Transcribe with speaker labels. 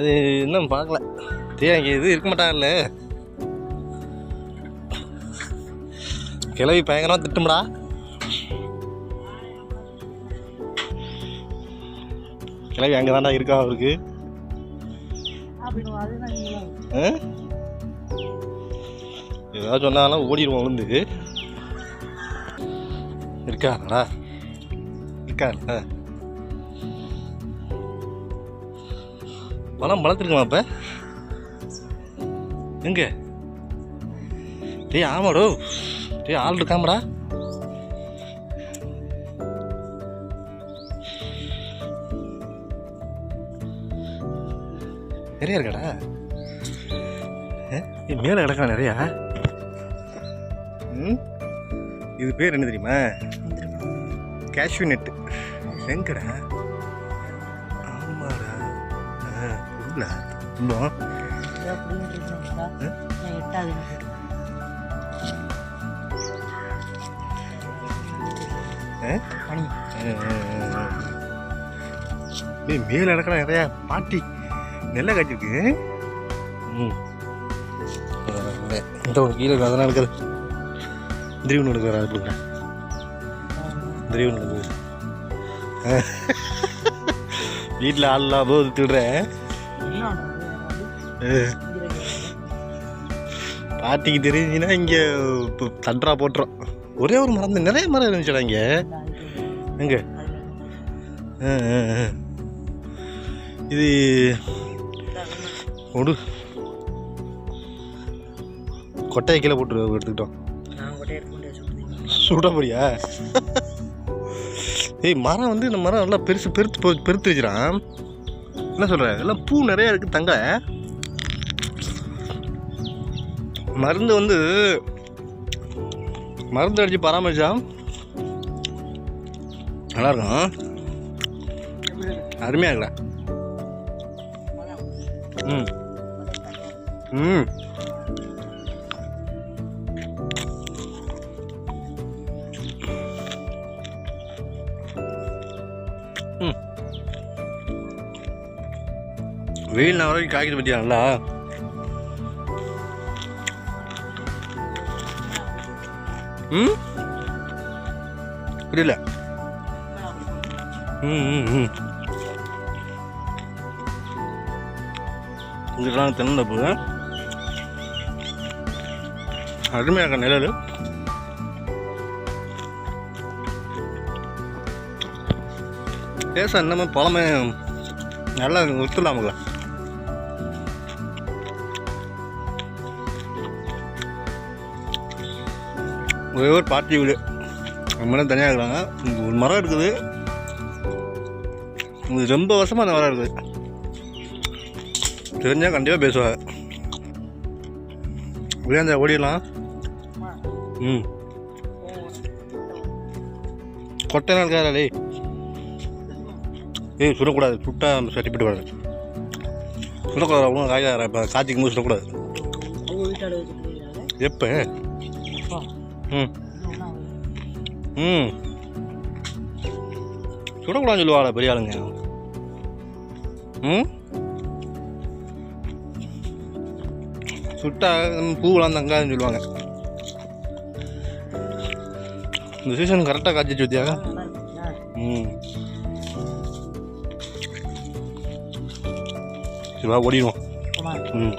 Speaker 1: அது இன்னும் பார்க்கல. டேய் அங்கே இது இருக்க மாட்டாங்கல்ல. கிளவி பயங்கரமாக திட்டும்டா. கிளவி அங்கே தான்டா இருக்கா அவருக்கு? ஏதாவது சொன்னாலும் ஓடிடுவோம் விழுந்து இருக்காடா இருக்காடா பழம் பழத்திருக்குமா அப்ப? எங்க? டேய் ஆமாடோ. டேய் ஆள் இருக்காமடா. நிறைய இருக்காடா. மேலே கிடக்கா நிறையா. ம்? இது பேர் என்ன தெரியுமா? கேஷ்யூ நெட்டு எங்கடா? உள்ள இன்னும் மேலே கிடக்கா நிறையா பாட்டி. நெல்லை காய்ச்சிருக்கு. ம். இந்த ஒரு கீழே அதெல்லாம் இருக்குது திரிவு எடுக்கிற அது கொடுங்க திரிவு எடுக்குது வீட்டில் ஆள் இல்லாம போது திடுறேன் பாட்டிக்கு தெரிஞ்சுன்னா இங்கே தண்டரா போட்டுரும் ஒரே ஒரு மரம் நிறைய மரம் இருந்துச்சுடா இங்கே. எங்க. இது ஒடு. கொட்டையை கீழே போட்டு எடுத்துக்கிட்டோம். சுட முடியா ஏய் மரம் வந்து இந்த மரம் நல்லா பெருசு பெருத்து பெருத்து வச்சுறான் என்ன சொல்கிறேன் எல்லாம் பூ நிறைய இருக்குது தங்க. மருந்து வந்து மருந்து அடித்து பராமரித்தா நல்லாயிருக்கும். அருமையாக இருக்கல ம். ம். ம். வெயில் நான் வரைக்கும் காய்க்குது பற்றியா நல்லா? ம்? புரியல. ம் ம் ம். இங்கெல்லாம் தென்னந்தப்பு அருமையாக இருக்க நிழல் பேச இன்னமும் பழமே நல்லா ஒத்துலாமுங்களா ஒரே ஒரு பார்ட்டி வீடு. நம்ம தனியாக இருக்கிறாங்க. ஒரு மரம் இருக்குது. இது ரொம்ப வருஷமாக அந்த மரம் இருக்குது. தெரிஞ்சால் கண்டிப்பாக பேசுவாங்க. விளையாந்த ஓடிடலாம். ம். கொட்டை நாள் இருக்காரா டேய். ஏய் சுடக்கூடாது. சுட்டா சட்டிப்பிட்டு வராது சுடக்கூடாது அவ்வளோ காய இப்போ காய்ச்சிக்கும் போது சுடக்கூடாது எப்போ? ம். ம். சுடக்கூடாதுன்னு சொல்லுவாங்களா பெரிய ஆளுங்க. ம்? சுட்டா ம், பூவெல்லாம் தங்காதுன்னு சொல்லுவாங்க. இந்த சீசன் கரெக்டாக காய்ச்சி வச்சியா ம். சரி வா ஓடிடுவோம். ம்.